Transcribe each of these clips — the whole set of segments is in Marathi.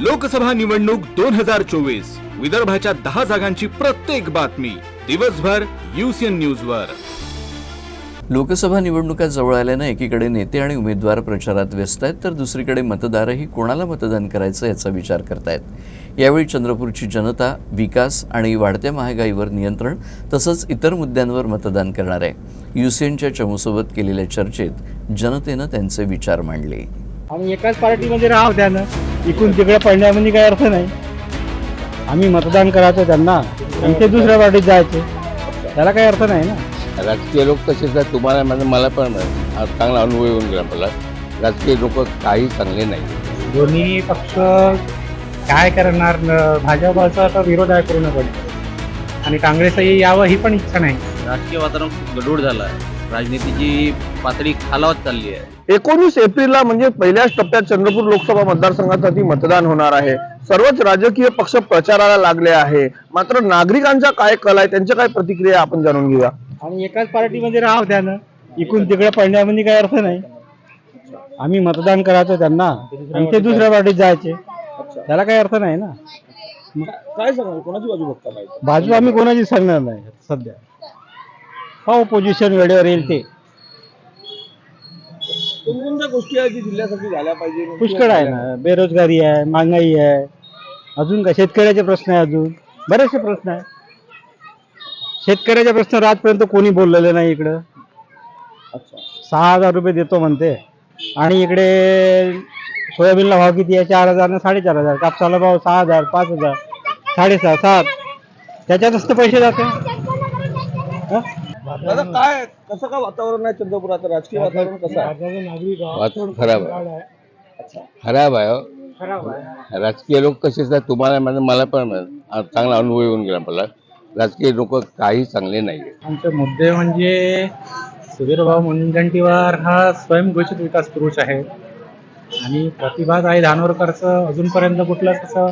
लोकसभा निवडणूक दोन हजार चोवीस. विदर्भाच्या दहा जागांची प्रत्येक बातमी. दिवसभर युसीएन न्यूज वर. लोकसभा निवडणुका जवळ आल्यानं एकीकडे नेते आणि उमेदवार प्रचारात व्यस्त आहेत तर दुसरीकडे मतदारही कोणाला मतदान करायचं याचा विचार करतायत. यावेळी चंद्रपूरची जनता विकास आणि वाढत्या महागाईवर नियंत्रण तसंच इतर मुद्द्यांवर मतदान करणार आहे. युसीएनच्या चमूसोबत केलेल्या चर्चेत जनतेनं त्यांचे विचार मांडले. आम्ही एकाच पार्टीमध्ये राहू द्या ना. इकडून तिकडे पडण्यामध्ये काही अर्थ नाही. आम्ही मतदान करायचं त्यांना आणि ते दुसऱ्या पार्टीत जायचे. त्याला काही अर्थ नाही ना. राजकीय लोक तसेच आहेत तुम्हाला म्हणजे मला पण हा चांगला अनुभव येऊन गेला मला. राजकीय लोक काही चांगले नाही. दोन्ही पक्ष काय करणार न- भाजपाचा तर विरोध आहे पूर्णपणे. आणि काँग्रेसही यावं ही पण इच्छा नाही. राजकीय वातावरण खूप गडूळ झालं आहे. राजनीतीची पातळी खालावत चालली आहे. एकोणीस एप्रिलला म्हणजे पहिल्याच टप्प्यात चंद्रपूर लोकसभा मतदारसंघासाठी मतदान होणार आहे. सर्वच राजकीय पक्ष प्रचाराला लागले आहे. मात्र नागरिकांचा काय कल आहे त्यांच्या काय प्रतिक्रिया आपण जाणून घेऊया. आम्ही एकाच पार्टीमध्ये राहू द्या ना. इकडून तिकडे पडण्यामध्ये काही अर्थ नाही. आम्ही मतदान करायचं त्यांना आणि ते दुसऱ्या पार्टीत जायचे. त्याला काही अर्थ नाही ना. काय सांगाल कोणाची बाजू बघता बाजू आम्ही कोणाची सांगणार नाही सध्या. हो पोझिशन वेळेवर येईल ते. कोणकोणत्या गोष्टी आहेत की जिल्ह्यासाठी झाल्या पाहिजे? पुष्कळ आहे ना. बेरोजगारी आहे महागाई आहे. अजून का शेतकऱ्याचे प्रश्न आहे अजून. बरेचसे प्रश्न आहे शेतकऱ्याचे प्रश्न आजपर्यंत कोणी बोललेले नाही इकडं. सहा हजार रुपये देतो म्हणते. आणि इकडे सोयाबीनला भाव किती आहे? चार हजार ना साडेचार हजार. कापसाला भाव सहा हजार पाच हजार साडेसहा सात. त्याच्यातच तर पैसे जाते. हं? दादा काय कसं काय वातावरण आहे चंद्रपुराचं राजकीय वातावरण कसं आहे? वातावरण खराब आहे. खराब आहे हो. खराब आहे. राजकीय लोक कसेच आहेत तुम्हाला म्हणजे मला पण चांगला अनुभव येऊन गेला मला. राजकीय लोक काही चांगले नाही आमचे मुद्दे म्हणजे सुधीरभाऊ मुनगंटीवार हा स्वयंघोषित विकास पुरुष आहे. आणि प्रतिभाताई धानोरकरचं अजूनपर्यंत कुठलं तसं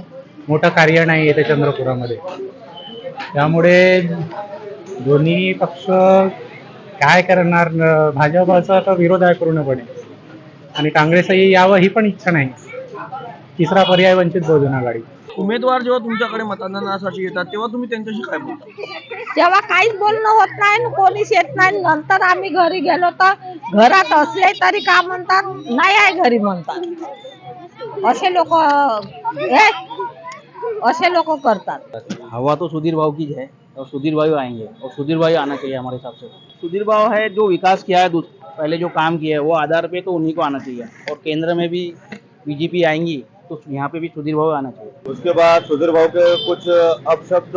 मोठं कार्य नाही आहे त्या चंद्रपुरामध्ये. त्यामुळे दोन्ही पक्ष काय करणार? भाजपाचा तर विरोध आहे पूर्णपणे. आणि काँग्रेसही यावं ही पण इच्छा नाही. तिसरा पर्याय वंचित बहुजन आघाडी. उमेदवार जेव्हा तुमच्याकडे मतदानासाठी येतात तेव्हा तुम्ही त्यांच्याशी काय बोलता? तेव्हा काहीच बोलणं होत नाही कोणीच येत नाही नंतर आम्ही घरी गेलो तर घरात असले तरी का म्हणतात? नाही आहे घरी म्हणतात. असे लोक असे लोक करतात. हवा तो सुधीर भाव की है और सुधीर भाई आएँगे। और सुधीर भाई आना चाहिए हमारे हिसाब से। सुधीर भाव है जो विकास किया है पहले जो काम किया है वो आधार पे तो उन्हीं को आना चाहिए। और केंद्र में भी बीजेपी आएँगी तो यहाँ पे भी सुधीर भाव आना चाहिए। उसके बाद सुधीर भाव के कुछ अपशब्द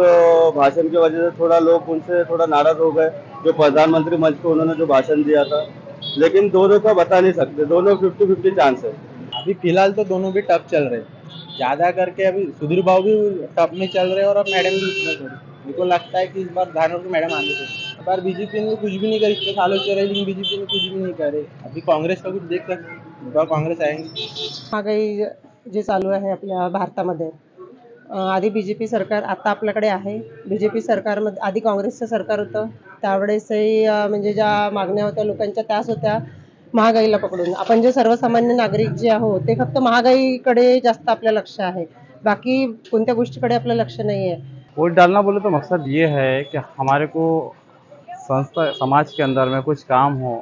भाषण की वजह से थोड़ा लोग उनसे थोड़ा नाराज़ हो गए जो प्रधानमंत्री मंच को उन्होंने जो भाषण दिया था। लेकिन दोनों का बता नहीं सकते दोनों फिफ्टी फिफ्टी चांस है। अभी फ़िलहाल तो दोनों भी टफ चल रहे ज़्यादा करके अभी सुधीर भाव भी टफ में चल रहे और अब मैडम भी उसमें लगता है कि इस बार धानोर को मैडम आने चाहिए बार बीजेपी ने कुछ भी नहीं करी इतने सालों से रही लेकिन बीजेपी ने कुछ भी नहीं करे। अभी कांग्रेस का कुछ देख सकते इस बार कांग्रेस आएंगे। महागाई जे चालू आहे आपल्या भारतामध्ये. आधी बी जे पी सरकार आता आपल्याकडे आहे. बी जे पी सरकारमध्ये आधी काँग्रेसचं सरकार होतं. त्यावेळेसही म्हणजे ज्या मागण्या होत्या लोकांच्या त्याच होत्या महागाईला पकडून. आपण जे सर्वसामान्य नागरिक जे आहोत ते फक्त महागाईकडे जास्त आपलं लक्ष आहे. बाकी कोणत्या गोष्टीकडे आपलं लक्ष नाही आहे वोट डालना बोले तो मकसद ये है कि हमारे को संस्था समाज के अंदर में कुछ काम हो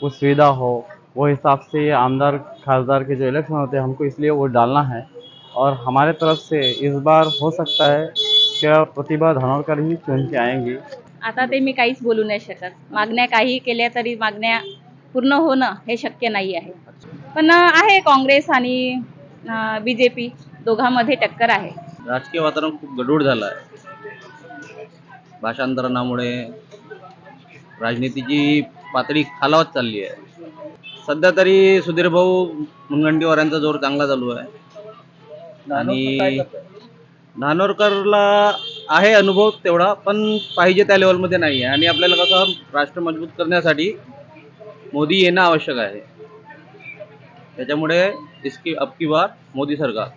कुछ सुविधा हो वो हिसाब से ये आमदार खासदार के जो इलेक्शन होते हैं हमको इसलिए वोट डालना है। और हमारे तरफ़ से इस बार हो सकता है कि प्रतिभा धनोरकर ही चुन के आएँगी। आता ते मी काहीच बोलू नाही शकत. मागण्या काही केल्या तरी मागण्या पूर्ण होणं हे शक्य नाही आहे. पण अं, आहे काँग्रेस आणि बी जे पी दोघांमध्ये टक्कर आहे. राजकीय वातावरण खूप गडूळ झालं आहे. भाषांतरणामुळे राजनीतीची पातळी खालावत चालली आहे. सध्या तरी सुधीर भाऊ मुनगंटीवार यांचा जोर चांगला चालू आहे. आणि धानोरकरला आहे अनुभव तेवढा पण पाहिजे त्या लेवलमध्ये नाही आहे. आणि आपल्याला कसं राष्ट्र मजबूत करण्यासाठी मोदी येणं आवश्यक आहे. त्याच्यामुळे इसकी अब की बार मोदी सरकार.